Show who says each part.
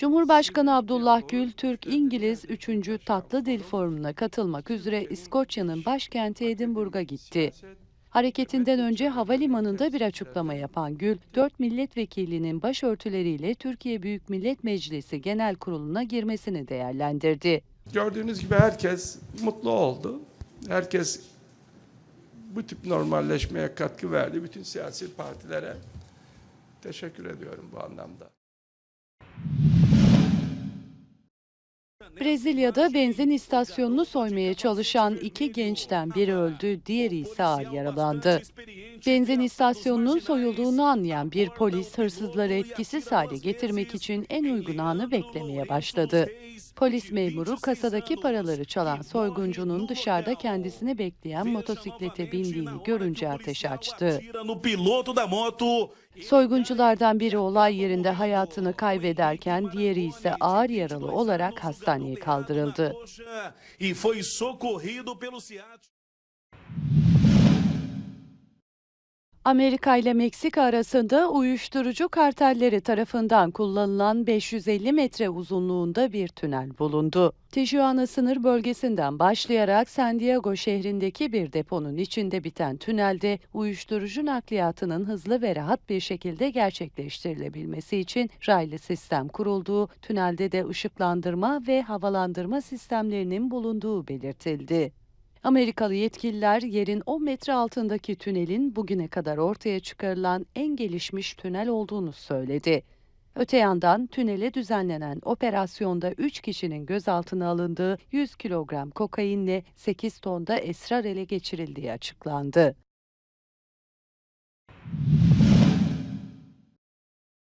Speaker 1: Cumhurbaşkanı Abdullah Gül, Türk-İngiliz 3. Tatlı Dil Forumu'na katılmak üzere İskoçya'nın başkenti Edinburgh'a gitti. Hareketinden önce havalimanında bir açıklama yapan Gül, dört milletvekilinin başörtüleriyle Türkiye Büyük Millet Meclisi Genel Kurulu'na girmesini değerlendirdi.
Speaker 2: Gördüğünüz gibi herkes mutlu oldu. Herkes bu tip normalleşmeye katkı verdi. Bütün siyasi partilere teşekkür ediyorum bu anlamda.
Speaker 1: Brezilya'da benzin istasyonunu soymaya çalışan iki gençten biri öldü, diğeri ise ağır yaralandı. Benzin istasyonunun soyulduğunu anlayan bir polis hırsızları etkisiz hale getirmek için en uygun anı beklemeye başladı. Polis memuru kasadaki paraları çalan soyguncunun dışarıda kendisini bekleyen motosiklete bindiğini görünce ateş açtı. Soygunculardan biri olay yerinde hayatını kaybederken diğeri ise ağır yaralı olarak hastaneye kaldırıldı. Amerika ile Meksika arasında uyuşturucu kartelleri tarafından kullanılan 550 metre uzunluğunda bir tünel bulundu. Tijuana sınır bölgesinden başlayarak San Diego şehrindeki bir deponun içinde biten tünelde uyuşturucu nakliyatının hızlı ve rahat bir şekilde gerçekleştirilebilmesi için raylı sistem kurulduğu, tünelde de ışıklandırma ve havalandırma sistemlerinin bulunduğu belirtildi. Amerikalı yetkililer yerin 10 metre altındaki tünelin bugüne kadar ortaya çıkarılan en gelişmiş tünel olduğunu söyledi. Öte yandan tünele düzenlenen operasyonda 3 kişinin gözaltına alındığı 100 kilogram kokainle 8 tonda esrar ele geçirildiği açıklandı.